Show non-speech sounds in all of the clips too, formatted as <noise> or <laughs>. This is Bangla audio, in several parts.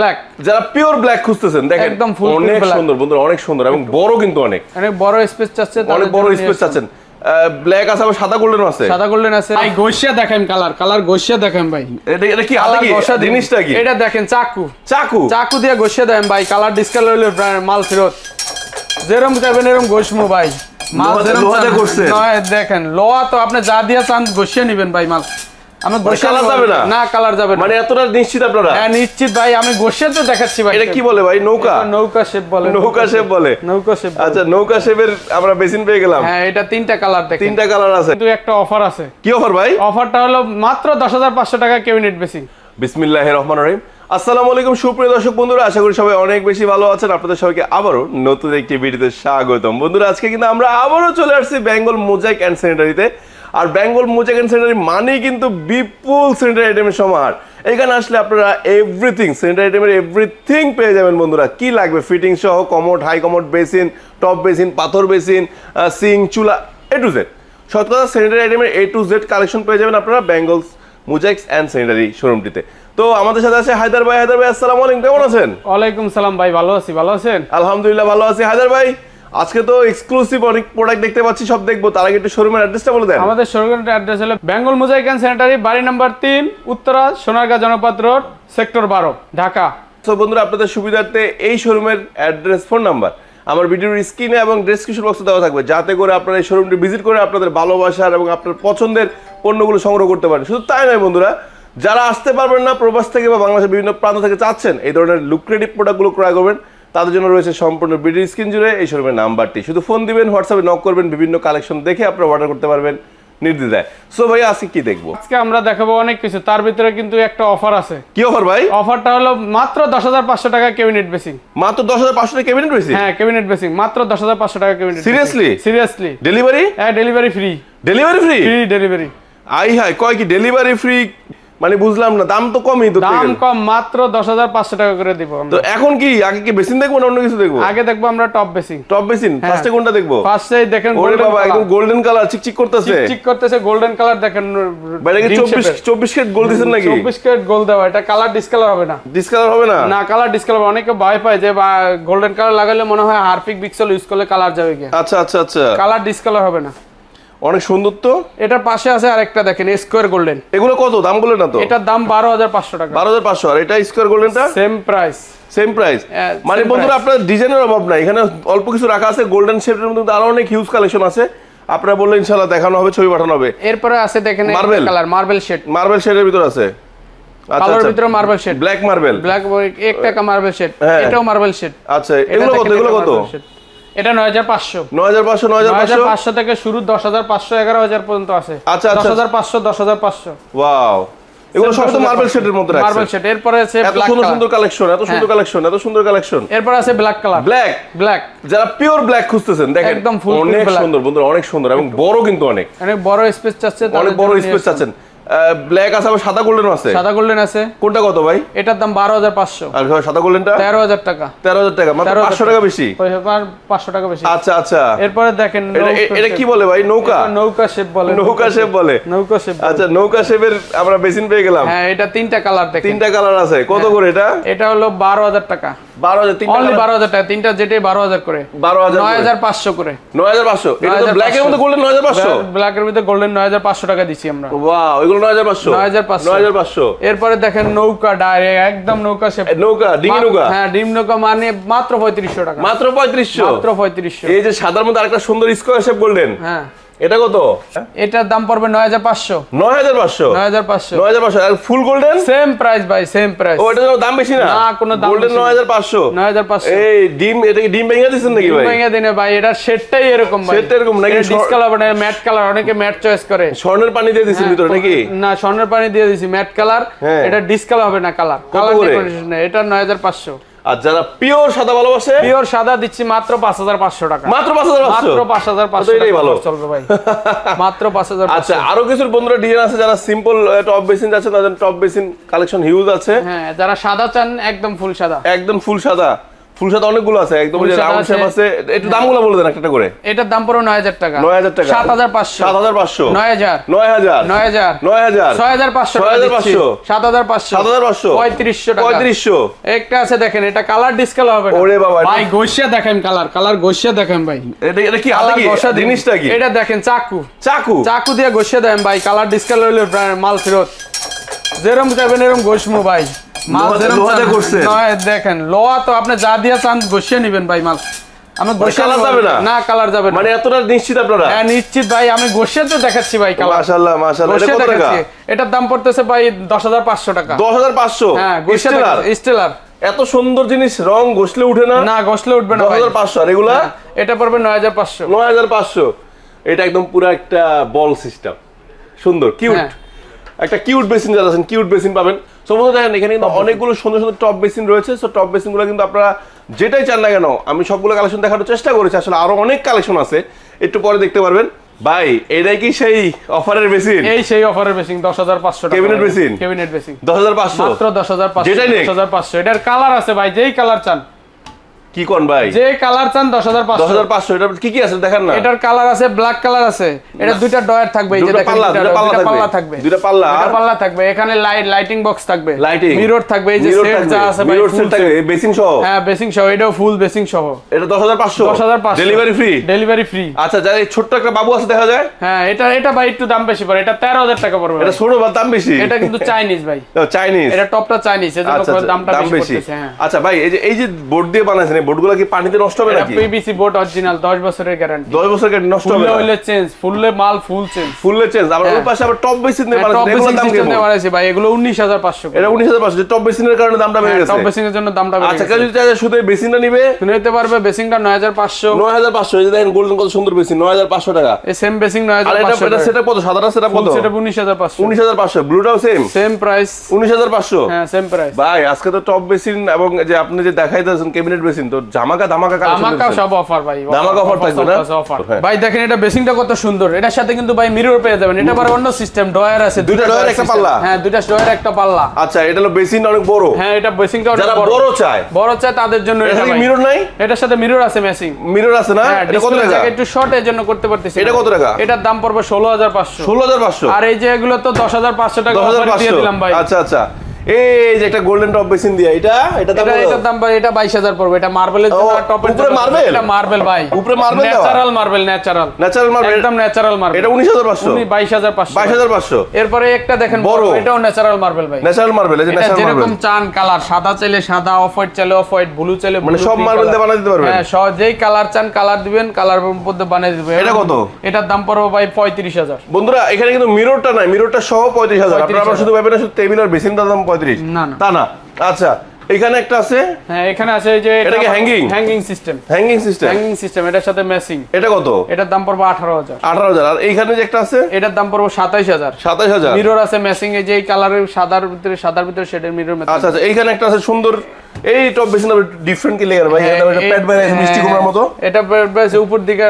ব্ল্যাক যারা পিওর ব্ল্যাক খুঁজতেছেন দেখেন একদম full অনেক সুন্দর বন্ধুরা অনেক সুন্দর এবং বড় কিন্তু অনেক। অনেক বড় স্পেস চাচ্ছে অনেক বড় স্পেস চাচ্ছেন। ব্ল্যাক আছে আবার সাদা গোল্ডেন আছে। সাদা গোল্ডেন আছে। ভাই গোশিয়া দেখেন কালার কালার গোশিয়া দেখেন ভাই। এটা এটা কি হাতে কি? ঘষা জিনিসটা কি? এটা দেখেন চাকু। চাকু? চাকু দিয়ে ঘষিয়ে দেন ভাই কালার ডিসকালার হইলে মাল ফেরত। যেরম চাইবেন এরম ঘষমু ভাই। মাল? নয়, দেখেন লোহা তো আপনি যা দিয়ে চান ঘষিয়ে নিবেন ভাই মাল। আমি ঘষিয়ে colour নেব। যাবে না? না কালার যাবে মানে এতটা নিশ্চিত আপনারা? হ্যাঁ নিশ্চিত ভাই আমি ঘষিয়ে তো দেখাচ্ছি ভাই। এটা কি বলে ভাই? নৌকা? নৌকা শেপ বলে নৌকা শেপ বলে। নৌকা শেপ আচ্ছা নৌকা শেপের আমরা বেসিন পেয়ে গেলাম। হ্যাঁ এটা তিনটা কালার দেখেন। তিনটা কালার আছে। কিন্তু একটা অফার আছে। কি অফার ভাই? অফারটা হলো মাত্র দশ হাজার পাঁচশো টাকা রহিম। আসসালামু আলাইকুম সুপ্রিয় দর্শক বন্ধুরা আশা করি সবাই অনেক বেশি ভালো আছেন। আপনাদের সবাইকে আবারও নতুন একটি ভিডিওতে স্বাগতম। বন্ধুরা আজকে কিন্তু আমরা আবারও চলে আসছি বেঙ্গল মোজাইক অ্যান্ড স্যানিটারিতে। আর বেঙ্গল অ্যান্ড স্যানিটারি মানেই কিন্তু বিপুল স্যানিটারি আইটেমের সমাহার এখানে আসলে আপনারা এভরিথিং স্যানিটারি আইটেমের এভরিথিং পেয়ে যাবেন বন্ধুরা। কি লাগবে? ফিটিং সহ commode high commode basin top basin পাথর বেসিন সিং চুলা এ টু জেড সৎ কথা স্যানিটারি আইটেমের এ টু জেড কালেকশন পেয়ে যাবেন আপনারা বেঙ্গলস মুজাইক্স অ্যান্ড স্যানিটারি শোরুমটিতে তো আমাদের সাথে আছে হায়দার ভাই। হায়দার ভাই আসসালামু আলাইকুম। কেমন আছেন? ওয়ালাইকুম সালাম ভাই ভালো আছি। ভালো আছেন? আলহামদুলিল্লাহ ভালো আছি। হায়দার ভাই আজকে তো এক্সক্লুসিভ অনেক প্রোডাক্ট দেখতে পাচ্ছি সব দেখব। তার আগে একটু শোরুমের অ্যাড্রেসটা বলে দেন। আমাদের শোরুমের অ্যাড্রেস হলো বেঙ্গল মুজাইকান স্যানিটারি বাড়ি নাম্বার তিন উত্তরা সোনারগাঁ জনপদ রোড সেক্টর বারো ঢাকা। তো বন্ধুরা আপনাদের সুবিধার্থে এই শোরুমের অ্যাড্রেস ফোন নাম্বার আমার ভিডিওর স্ক্রিনে এবং ডেসক্রিপশন বক্সে দেওয়া থাকবে যাতে করে আপনারা এই শোরুমটি ভিজিট করে আপনাদের ভালোবাসার এবং আপনার পছন্দের পণ্যগুলো সংগ্রহ করতে পারেন। শুধু তাই নয় বন্ধুরা যারা আসতে পারবেন না প্রবাস থেকে বা বাংলাদেশের বিভিন্ন প্রান্ত থেকে চাচ্ছেন এই ধরনের লুক্রেটিভ প্রোডাক্টগুলো ক্রয় করবেন। তাদের জন্য রয়েছে সম্পূর্ণ ভিডিও স্ক্রিন জুড়ে এই শোরুমের নাম্বারটি। শুধু ফোন দিবেন হোয়াটসঅ্যাপে নক করবেন বিভিন্ন কালেকশন দেখে আপনারা অর্ডার করতে পারবেন নির্দ্বিধায়। সো ভাই আজকে কি দেখব? আজকে আমরা দেখাবো অনেক কিছু। তার ভিতরে কিন্তু একটা অফার আছে। কি অফার ভাই? অফারটা হলো মাত্র দশ হাজার পাঁচশো টাকা কেবিনেট বেসিং মাত্র দশ হাজার পাঁচশো টাকা ক্যাবিনেট হ্যাঁ কেবিনেট বেসিং মাত্র দশ হাজার পাঁচশো টাকা কেবিনেট Seriously? সিরিয়াসলি ডেলিভারি হ্যাঁ delivery free delivery free free delivery I হাই কয় কি ডেলিভারি ফ্রি মানে বুঝলাম না দাম তো কমই তো দাম কম মাত্র দশ হাজার পাঁচশো টাকা করে দিব তো এখন কি আগে কি বেসিন দেখব না অন্য কিছু দেখব? আগে দেখব আমরা টপ বেসিং টপ বেসিন ফার্স্টে কোনটা দেখব? ফার্স্টে দেখেন ওরে বাবা একদম গোল্ডেন কালার চিকচিক করতেছে। চিক করতেছে গোল্ডেন কালার দেখেন বাইরে কি চব্বিশ চব্বিশ কেট গোল দিচ্ছেন নাকি? চব্বিশ কেট গোল দেওয়া এটা কালার ডিসকালার হবে না। ডিসকালার হবে না? না কালার ডিসকালার অনেকে ভয় পায় যে বা গোল্ডেন কালার লাগালে মনে হয় হারপিক বিক্সেল ইউজ করলে কালার যাবে কি? আচ্ছা আচ্ছা আচ্ছা। কালার ডিসকালার হবে না। অনেক সুন্দর তো? এটার পাশে আছে আরেকটা দেখেন স্কোয়ার গোল্ডেন এগুলো কত? দাম বলে না তো? এটার দাম বারো হাজার পাঁচশো টাকা। বারো হাজার পাঁচশো। আর এটা স্কোয়ার গোল্ডেনটা সেম প্রাইস সেম প্রাইস মানে বন্ধুরা আপনার ডিজাইনের অভাব নাই। এখানে অল্প কিছু রাখা আছে গোল্ডেন শেপের মধ্যে আরও অনেক হিউজ কালেকশন আছে। আপনারা বললে ইনশাল্লাহ দেখানো হবে ছবি পাঠানো হবে। এরপরে আছে দেখেন Marble? Colour marble shade marble শেডের ভিতর আছে। কালোর ভিতরে marble shade black marble black এক টাকা মার্বেল শেড হ্যাঁ। এটাও মার্বেল শেড আচ্ছা এগুলো কত? এগুলো কত? এটা থেকে শুরু পর্যন্ত আছে। আচ্ছা, আচ্ছা। হাজার পাঁচশো দশ হাজার পাঁচশো। ওয়াও। এগুলো সব তো মার্বেল শেডের মধ্যে মার্বেল শেড এরপরে আছে এত সুন্দর সুন্দর কালেকশন এত সুন্দর কালেকশন এত সুন্দর কালেকশন এরপর আছে ব্ল্যাক কালার ব্ল্যাক ব্ল্যাক যারা পিওর ব্ল্যাক খুঁজতেছেন দেখেন একদম অনেক সুন্দর বন্ধুরা অনেক সুন্দর এবং বড় কিন্তু অনেক। অনেক বড় স্পেস চাচ্ছে তাদের অনেক বড় স্পেস চাচ্ছেন। ব্ল্যাক আছে আবার সাদা গোল্ডেন আছে। সাদা গোল্ডেন আছে। কোনটা কত ভাই? এটার দাম বারো হাজার পাঁচশো। আর সাদা গোল্ডেনটা তেরো হাজার টাকা। তেরো হাজার টাকা মাত্র পাঁচশো টাকা। বেশি? পাঁচশো টাকা বেশি। আচ্ছা আচ্ছা। এরপরে দেখেন এটা কি বলে ভাই? নৌকা? নৌকা শেপ বলে। নৌকা শেপ বলে। নৌকা শেপ আচ্ছা নৌকা শেপের আমরা বেসিন পেয়ে গেলাম। হ্যাঁ এটা তিনটা কালার দেখেন। তিনটা কালার আছে। কত করে এটা? এটা হলো বারো হাজার টাকা। বারো হাজার তিনটা অনলি বারো হাজার টাকা। তিনটা যেটাই বারো হাজার করে। বারো হাজার নয় হাজার পাঁচশো করে। নয় হাজার পাঁচশো? এটা তো 9,500 ব্ল্যাকের মধ্যে গোল্ডেন নয় হাজার পাঁচশো? ব্ল্যাকের ভিতরে গোল্ডেন নয় হাজার পাঁচশো টাকা দিচ্ছি আমরা। এগুলো নয় হাজার পাঁচশো। 9,500 নয় হাজার পাঁচশো। এরপরে দেখেন নৌকা ডাইরেক্ট একদম নৌকা নৌকা ডিঙি নৌকা? হ্যাঁ ডিম নৌকা মানে মাত্র পঁয়ত্রিশশো টাকা। মাত্র পঁয়ত্রিশশো? মাত্র পঁয়ত্রিশশো। এই যে সাদার মধ্যে আরেকটা সুন্দর স্কোয়ার শেপ বললেন হ্যাঁ। এটা কত? এটার দাম পড়বে নয় হাজার পাঁচশো। নয় হাজার পাঁচশো? নয় হাজার পাঁচশো। নয় হাজার পাঁচশো। আর ফুল গোল্ডেন? সেম প্রাইস ভাই সেম প্রাইস। ও এটা দাম বেশি না? না, কোনো দাম গোল্ডেন বেশি না। নয় হাজার পাঁচশো? নয় হাজার পাঁচশো। এই ডিম এটা কি ডিম ভেঙে দিচ্ছেন নাকি ভাই? ভেঙে দিনে ভাই শেডটাই এরকম ভাই। এরকম নাকি? ডিসকাল হবে না ম্যাট কালার অনেকে ম্যাট চয়েস করে। স্বর্ণের পানি দিয়ে দিচ্ছেন ভিতরে নাকি? না স্বর্ণের পানি দিয়ে দিছি ম্যাট কালার হ্যাঁ। এটা ডিসকাল হবে না কালার কালার এটা নয় হাজার পাঁচশো। আর যারা পিওর সাদা ভালোবাসে পিওর সাদা দিচ্ছি মাত্র পাঁচ হাজার পাঁচশো টাকা। মাত্র পাঁচ হাজার পাঁচশো? মাত্র পাঁচ হাজার পাঁচশো এটাই ভালো। চলবে ভাই। <laughs> মাত্র পাঁচ হাজার আচ্ছা আরও কিছু বন্ধুরা ডিজাইন আছে যারা সিম্পল টপ বেসিন আছে তাদের টপ বেসিন কালেকশন হিউজ আছে। হ্যাঁ যারা সাদা চান একদম ফুল সাদা। একদম ফুল সাদা। ফুল সাথে অনেকগুলো আছে একদম ফুল যে রাউন্ড আছে। শেপ আছে। একটু দামগুলো বলে দেন একটা করে। এটার দাম পড়ো নয় হাজার টাকা। 9,000 টাকা। সাত হাজার পাঁচশো। সাত হাজার পাঁচশো। নয় হাজার। নয় হাজার। নয় হাজার। নয় হাজার। ছয় হাজার পাঁচশো ছয় হাজার পাঁচশো। সাত হাজার পাঁচশো। সাত হাজার পাঁচশো। পঁয়ত্রিশশো টাকা। পঁয়ত্রিশশো। একটা আছে দেখেন এটা কালার ডিসকাল হবে ওরে বাবা, ভাই গোসিয়া দেখেন কালার। কালার গোসিয়া দেখেন ভাই। এটা এটা কি কি? জিনিসটা কি? এটা দেখেন চাকু। চাকু? চাকু দিয়ে গোসিয়া দেন ভাই। কালার ডিসকাল হইলে মাল ফেরত। যেরম যাবেন এরম গোসমু ভাই। মাল দেখেন লোহা তো আপনি যা দিয়ে চান নিবেন ভাই মাল। আমি কালার যাবে না? না কালার যাবে মানে এতটা নিশ্চিত আপনারা? হ্যাঁ নিশ্চিত ভাই আমি গোসিয়া তো দেখাচ্ছি ভাই কালার মাশাআল্লাহ মাশাআল্লাহ এটা কত টাকা? এটার দাম পড়তেছে ভাই দশ হাজার পাঁচশো টাকা। দশ হাজার পাঁচশো? হ্যাঁ গোসিয়া স্টেলার এত সুন্দর জিনিস রং ঘষলে উঠে না? না ঘষলে উঠবে আর এগুলা? হ্যাঁ, এটা পড়বে নয় হাজার পাঁচশো। নয় হাজার পাঁচশো। এটা একদম পুরো একটা বল সিস্টেম সুন্দর কিউট হ্যাঁ। একটা কিউট বেসিন যারা আছেন কিউট বেসিন পাবেন। সমস্ত দেখেন এখানে কিন্তু অনেকগুলো সুন্দর সুন্দর টপ বেসিন রয়েছে। সো টপ বেসিনগুলো কিন্তু আপনারা যেটাই চান না কেন আমি সবগুলো কালেকশন দেখানোর চেষ্টা করেছি। আসলে আরও অনেক কালেকশন আছে। একটু পরে দেখতে পারবেন। ভাই এটাই কি সেই অফারের বেসিন এই সেই অফারের মেশিন দশ হাজার পাঁচশো? ক্যাবিনেট মেশিন দশ হাজার পাঁচশো? মাত্র দশ হাজার পাঁচশো। যেটাই পাঁচশো। এটার কালার আছে ভাই যেই কালার চান। কি কোন ভাই? যে কালার চান দশ হাজার দশ পাঁচশো হাজার পাঁচশো এটা কি কি আছে দেখান না। এটার কালার আছে ব্ল্যাক কালার আছে। এটা দুইটা ডয়ার থাকবে এই যে দেখেন দুইটা পাল্লা থাকবে। পাল্লা থাকবে। দুইটা পাল্লা, আর? পাল্লা থাকবে। এখানে লাইট লাইটিং বক্স থাকবে। লাইটিং মিরর থাকবে এই যে সেট যা আছে ভাই মিরর সেট থাকবে বেসিন সহ? হ্যাঁ বেসিং সহ এটাও ফুল বেসিং সহ। এটা দশ হাজার পাঁচশো। দশ হাজার পাঁচশো। ডেলিভারি ফ্রি ডেলিভারি ফ্রি আচ্ছা যাই ছোট্ট একটা বাবু আছে দেখা যায়? হ্যাঁ এটা এটা ভাই একটু দাম বেশি পড়ে। এটা তেরো হাজার টাকা পড়বে এটা। ছোট বা দাম বেশি? এটা কিন্তু চাইনিজ ভাই। চাইনিজ এটা টপটা চাইনিজ এজন্য দামটা বেশি পড়তেছে হ্যাঁ। আচ্ছা ভাই এই যে এই যে বোর্ড দিয়ে বানাইছেন বোর্ডগুলো কি পানিতে নষ্ট হবে নাকি? পিবিসি বোর্ড অরিজিনাল 10 বছরের গ্যারান্টি দশ বছর কেটে নষ্ট হবে ফুললে হইলে চেঞ্জ ফুললে মাল ফুল চেঞ্জ ফুললে চেঞ্জ আবার ওই হ্যাঁ। পাশে আবার টপ বেসিন দিয়ে বেসিং এগুলোর দাম কেমন? ভাই এগুলো 19500 এটা উনিশ হাজার পাঁচশো টপ বেসিনের কারণে দামটা বেড়ে গেছে। টপ বেসিং এর জন্য দামটা বেড়ে আচ্ছা গেছে। কেউ যদি শুধু বেসিনটা নিবে? নিতে পারবে বেসিংটা 9500 নয় হাজার পাঁচশো এই যে দেখেন গোল্ডেন কত সুন্দর বেসিন নয় হাজার পাঁচশো টাকা। এই সেম বেসিং আর এটা এটা 9500 সেটা কত? সাদাটা সেটা কত? সেটা 19500 উনিশ হাজার পাঁচশো। ব্লুটাও সেম সেম প্রাইস উনিশ হাজার পাঁচশো? হ্যাঁ সেম প্রাইস ভাই আজকে তো টপ বেসিন এবং যে আপনি যে দেখাইতেছেন ক্যাবিনেট বেসিন তো জামাকা আমাকে কালেকশন সব অফার ভাই। ধামাকা offer থাকবে না? ভাই দেখেন এটা বেসিংটা কত সুন্দর। এটার সাথে কিন্তু ভাই মিরর পেয়ে যাবেন। এটা আবার অন্য সিস্টেম ডয়ার আছে দুইটা ডয়ার, একটা পাল্লা? হ্যাঁ দুইটা ডয়ার একটা পাল্লা। আচ্ছা এটা হলো বেসিন অনেক বড়। হ্যাঁ এটা বেসিংটা অনেক যারা বড়। বড় চায়। বড় চাই তাদের জন্য এটা মিরর নাই? এটার সাথে মিরর আছে ম্যাচিং মিরর আছে না? হ্যাঁ এটা কত টাকা? একটু শর্ট এর জন্য করতে পারতেছি এটা কত টাকা? এটার দাম পড়বে ষোলো হাজার পাঁচশো। ষোলো হাজার পাঁচশো? আর এই যে এগুলো তো দশ হাজার পাঁচশো টাকা দিয়ে দিলাম ভাই। আচ্ছা আচ্ছা। এই যে একটা গোল্ডেন টপ বেসিন দিয়া এটা? এটা দাম এটা দাম ভাই এটা বাইশ হাজার পড়বে। এটা মার্বেলের জন্য আর টপের উপরে marble? এটা মার্বেল ভাই। উপরে দেওয়া? Natural marble natural natural marble একদম ন্যাচারাল মার্বেল এটা উনিশ হাজার পাঁচশো। উনি বাইশ হাজার পাঁচশো। বাইশ হাজার পাঁচশো। এরপরে একটা দেখেন বড়। এটাও ন্যাচারাল মার্বেল ভাই। ন্যাচারাল মার্বেল এই যে ন্যাচারাল মার্বেল যেরকম চান কালার সাদা চাইলে সাদা অফ হোয়াইট চাইলে অফ হোয়াইট ব্লু চাইলে মানে সব marble দিয়ে বানিয়ে দিতে পারবেন? হ্যাঁ যেই কালার চান কালার দিবেন কালার মধ্যে বানিয়ে দিবে এটা কত? এটার দাম পড়বে ভাই পঁয়ত্রিশ হাজার। বন্ধুরা এখানে কিন্তু মিররটা নাই মিররটা সহ পঁয়ত্রিশ হাজার। আপনারা শুধু ভাবেন শুধু টেবিল আর বেসিনটার দাম পঁয়ত্রিশ। তা না। আচ্ছা এখানে একটা আছে? হ্যাঁ এখানে আছে যে এটা কি hanging? Hanging system hanging system hanging system এটার সাথে ম্যাচিং এটা কত? এটার দাম পড়বে আঠারো হাজার। আঠারো হাজার। আর এইখানে যে একটা আছে? এটার দাম পড়বে সাতাইশ হাজার। সাতাশ হাজার? মিরর আছে ম্যাচিং এই যে কালারের সাদার ভিতরে সাদার ভিতরে শেডের মিরর আচ্ছা আচ্ছা এইখানে একটা আছে সুন্দর এই টপ বেসিন ডিফারেন্ট কি ভাই? এটা একটা প্যাড বাইরে মিষ্টি কুমড়ার মতো? এটা বেশ উপর দিকে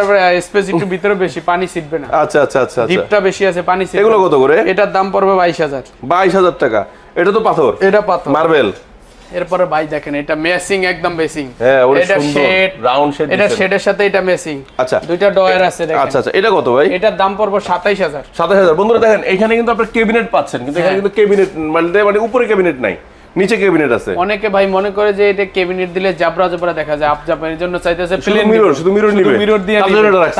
স্পেস একটু ভিতরে বেশি পানি ছিটবে না। আচ্ছা আচ্ছা আচ্ছা আচ্ছা। ডিপটা বেশি আছে পানি ছিটবে এগুলো কত করে? এটার দাম পড়বে বাইশ হাজার। বাইশ হাজার টাকা। এটা তো পাথর। এটা পাথর। মার্বেল। এরপরে ভাই দেখেন এটা মেসিং একদম বেসিং হ্যাঁ এটা শেড রাউন্ড শেড এটা শেডের সাথে এটা মেসিং। আচ্ছা। দুইটা ডয়ার আছে দেখেন। আচ্ছা আচ্ছা এটা কত ভাই? এটার দাম পড়বে 27000 27000 বন্ধুরা দেখেন এখানে কিন্তু আপনি ক্যাবিনেট পাচ্ছেন কিন্তু এখানে হ্যাঁ। কিন্তু ক্যাবিনেট মানে মানে উপরে ক্যাবিনেট নাই নিচে ক্যাবিনেট আছে। অনেকে ভাই মনে করে যে এটা ক্যাবিনেট দিলে জাবরা জাবরা দেখা যায় আপজাপের জন্য চাইতেছে প্লেন মিরর শুধু মিরর নিবে। মিরর দিয়ে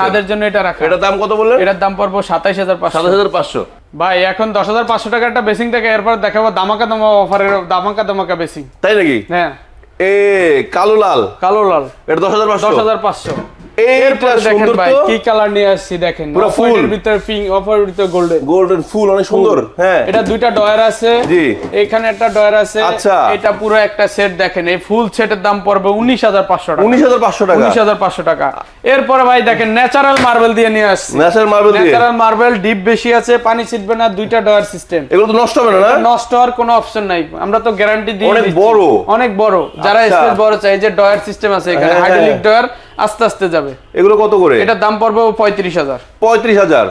তাদের জন্য এটা রাখা। এটা দাম কত বললেন? এটার দাম পড়বে 27500 27500 ভাই এখন দশ হাজার পাঁচশো টাকা একটা বেসিং থাকে এরপর দেখাবো দামাকা দামা অফারের দামাকা দামাকা বেসিং। তাই নাকি? হ্যাঁ। এ কালো লাল। কালো লাল। এটা দশ হাজার পাঁচশো? দশ হাজার পাঁচশো। এইটা সুন্দর তো। কি কালার নিয়ে আসছি দেখেন। পুরো Off white full। এর ভিতরে পিঙ্ক অফার ভিতরে গোল্ডেন গোল্ডেন ফুল অনেক সুন্দর। হ্যাঁ। এটা দুইটা ডয়ার আছে। জি। এখানে একটা ডয়ার আছে। আচ্ছা। এটা পুরো একটা সেট দেখেন। এই ফুল সেটের দাম পড়বে উনিশ হাজার পাঁচশো টাকা। উনিশ হাজার পাঁচশো টাকা। উনিশ হাজার পাঁচশো টাকা। এরপরে ভাই দেখেন ন্যাচারাল মার্বেল দিয়ে নিয়ে আসছি। ন্যাচারাল মার্বেল দিয়ে। ন্যাচারাল মার্বেল ডিপ বেশি আছে পানি ছিটবে না দুইটা ডয়ার সিস্টেম এগুলো তো নষ্ট হবে না নষ্ট হওয়ার কোনো অপশন নাই। আমরা তো গ্যারান্টি দিই অনেক বড়। অনেক বড়। যারা আচ্ছা। স্পেস বড় চাই যে ডয়ার সিস্টেম আছে এখানে হ্যাঁ, হাইড্রোলিক হ্যাঁ। ডয়ার আস্তে আস্তে যাবে। এগুলো কত করে? এটার দাম পড়বে পঁয়ত্রিশ হাজার। পঁয়ত্রিশ হাজার।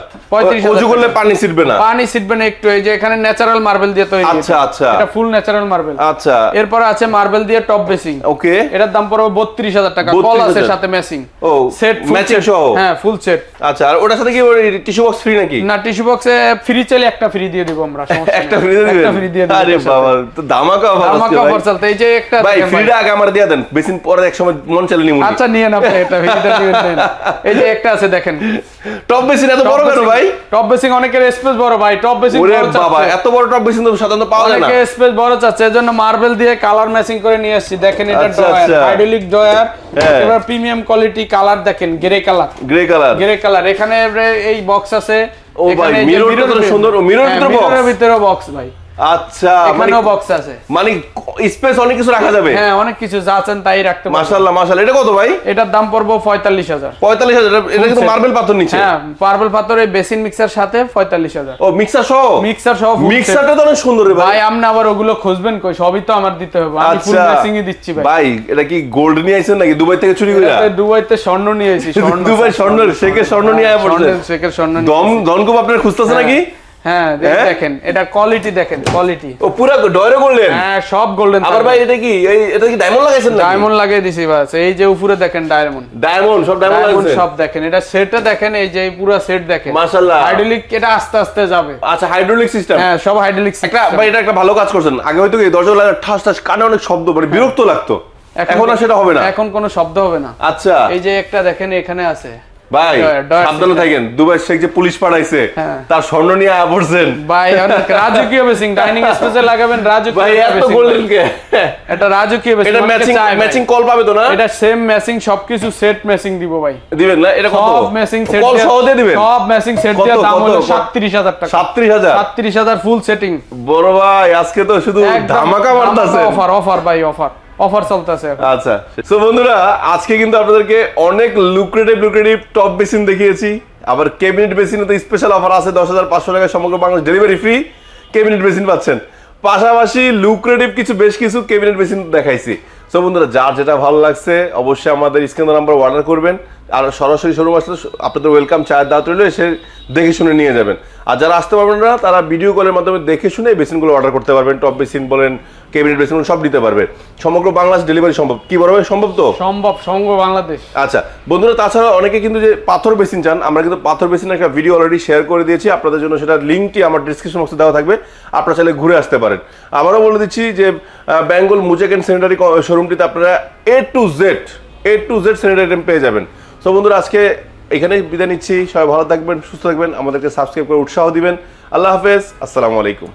উঁচু করলে পানি ছিটবে না। পানি ছিটবে না একটু এই যে এখানে ন্যাচারাল মার্বেল দিয়ে তৈরি। আচ্ছা, আচ্ছা। এটা ফুল ন্যাচারাল মার্বেল আচ্ছা। এরপর আছে মার্বেল দিয়ে টপ বেসিং ওকে। এটার দাম পড়বে বত্রিশ হাজার টাকা। কল আছে সাথে ম্যাচিং ও সেট ম্যাচিং সহ? হ্যাঁ ফুল সেট আচ্ছা আর ওটার সাথে কি টিস্যু বক্স ফ্রি নাকি? না টিস্যু বক্সে ফ্রি চাইলে একটা ফ্রি দিয়ে দিব আমরা একটা ফ্রি দিয়ে দিবেন? ফ্রি দিয়ে আরে বাবা তো ধামাকা অফার আমাকে অফার চলতে এই যে একটা ভাই ফ্রিটা আগে আমার দিয়ে দেন। বেশিন পরে এক সময় মন চালে আচ্ছা নিয়ে না আপনি এটা। এই যে একটা আছে দেখেন। টপ বেশিন এত বড় কেন ভাই? টপ বেসিং অনেকের স্পেস বড় ভাই টপ বেসিং ওরে বড় বাবা এত বড় টপ বেসিং তো সাধারণত পাওয়া যায় না। অনেকে স্পেস বড় চাচ্ছে এজন্য মার্বেল দিয়ে কালার ম্যাচিং করে নিয়ে আসছি দেখেন এটা আচ্ছা, ড্রয়ার। Hydraulic drawer. এবার প্রিমিয়াম কোয়ালিটি কালার দেখেন grey colour grey colour grey colour এখানে এই বক্স আছে। ও ভাই, view- সুন্দর, হ্যাঁ, ভিতরে বক্স ভাই। আচ্ছা মানে এখানেও বক্স আছে। মানে স্পেস অনেক কিছু রাখা যাবে? হ্যাঁ অনেক কিছু যা চান তাই রাখতে পারবেন। মাশাআল্লাহ মাশাআল্লাহ। এটা কত ভাই? এটার দাম পড়ব পঁয়তাল্লিশ হাজার। পঁয়তাল্লিশ হাজার এটা কিন্তু মার্বেল পাথর নিচে। হ্যাঁ পার্পল পাথর এই বেসিন মিক্সার সাথে পঁয়তাল্লিশ হাজার। ও মিক্সার সহ? মিক্সার সহ মিক্সারটা তো অনেক সুন্দর রে ভাই। ভাই আপনি আবার ওগুলো খুঁজবেন কই? সবই তো আমার দিতে হবে। আমি ফুল আচ্ছা। ম্যাচিংই দিচ্ছি ভাই। ভাই এটা কি গোল্ড নিয়ে আইছেন নাকি? দুবাই থেকে চুরি করে দুবাইতে স্বর্ণ নিয়ে এসেছি স্বর্ণ <laughs> দুবাই স্বর্ণ। শেখে স্বর্ণ নিয়ে আয়া পড়ছে। শেখের স্বর্ণ দম দনকুপ আপনার খুঁজতেছে হ্যাঁ। নাকি? হ্যাঁ হ্যাঁ? দেখেন এটা কোয়ালিটি দেখেন কোয়ালিটি ও পুরা ডয়রে করলেন হ্যাঁ সব গোল্ডেন আবার ভাই এটা কি? এই এটা কি ডায়মন্ড লাগাইছেন নাকি? ডায়মন্ড লাগিয়ে দিছি বাস। এই যে উপরে দেখেন ডায়মন্ড ডায়মন্ড সব ডায়মন্ড ডায়মন্ড লাগাইছেন সব দেখেন। এটা সেটটা দেখেন এই যে পুরো সেট দেখেন। মাশাআল্লাহ। হাইড্রোলিক এটা আস্তে আস্তে যাবে। আচ্ছা হাইড্রোলিক সিস্টেম হ্যাঁ সব হাইড্রোলিক একটা ভাই এটা একটা ভালো কাজ করছেন। আগে হয়তো দরজা লাগা ঠাস ঠাস কানে অনেক শব্দ মানে বিরক্ত লাগতো। এখন আর সেটা হবে না। এখন কোনো শব্দ হবে না। আচ্ছা। এই যে একটা দেখেন এখানে আছে। ভাই সাবধানে থাকেন। দুবাই শেখ যে পুলিশ পাঠাইছে হ্যাঁ। তার স্বর্ণ নিয়ে আয়া পড়ছেন। ভাই রাজকীয় বেসিং ডাইনিং স্পেসে লাগাবেন রাজকীয় ভাই এত গোল্ডেন কে এটা রাজকীয় বেসিং এটা ম্যাচিং ম্যাচিং কল পাবে তো না? এটা সেম ম্যাচিং সবকিছু সেট ম্যাচিং দিব ভাই। দিবেন না? এটা কত? সব ম্যাচিং সেট কল সহ দিয়ে দিবেন? সব ম্যাচিং সেট দিয়ে দাম হলো 37000 টাকা। সাতত্রিশ হাজার? 37000 ফুল সেটিং বড় ভাই আজকে তো শুধু ধামাকা মারতাছে অফার অফার ভাই অফার অফার চলতেছে আচ্ছা সো বন্ধুরা, আজকে কিন্তু আপনাদেরকে অনেক লুক্রেটিভ লুক্রেটিভ টপ বেসিন দেখিয়েছি। আবার ক্যাবিনেট বেসিনে তো স্পেশাল অফার আছে, দশ হাজার পাঁচশো টাকা সমগ্র Bangladesh delivery free cabinet basin পাচ্ছেন। পাশাপাশি লুক্রেটিভ কিছু, বেশ কিছু ক্যাবিনেট বেসিন দেখাইছি। সো বন্ধুরা, যার যেটা ভালো লাগছে, অবশ্যই আমাদের স্ক্রিন নাম্বার অর্ডার করবেন। আর সরাসরি শোরুম আসলে আপনাদের ওয়েলকাম চায়ের দাওয়াত রইল এসে দেখে শুনে নিয়ে যাবেন। আর যারা আসতে পারবেন না তারা ভিডিও কলের মাধ্যমে দেখে শুনে বেসিনগুলো অর্ডার করতে পারবেন। টপ বেসিন বলেন ক্যাবিনেট বেসিন সব দিতে পারবে। সমগ্র বাংলাদেশ ডেলিভারি সম্ভব। কি বড় সম্ভব তো? সম্ভব সমগ্র বাংলাদেশ। আচ্ছা বন্ধুরা তাছাড়া অনেকে কিন্তু যে পাথর বেসিন চান আমরা কিন্তু পাথর বেসিন একটা ভিডিও অলরেডি শেয়ার করে দিয়েছি। আপনাদের জন্য সেটা লিঙ্কটি আমার ডিসক্রিপশন বক্সে দেওয়া থাকবে। আপনারা চাইলে ঘুরে আসতে পারেন। আবারও বলে দিচ্ছি যে বেঙ্গল মুজেক অ্যান্ড স্যানিটারি শোরুমটিতে আপনারা A to Z A to Z sanitary পেয়ে যাবেন। তো বন্ধুরা, আজকে এখানেই বিদায় নিচ্ছি। সবাই ভালো থাকবেন, সুস্থ থাকবেন। আমাদেরকে সাবস্ক্রাইব করে উৎসাহ দিবেন। আল্লাহ হাফেজ। আসসালামু আলাইকুম।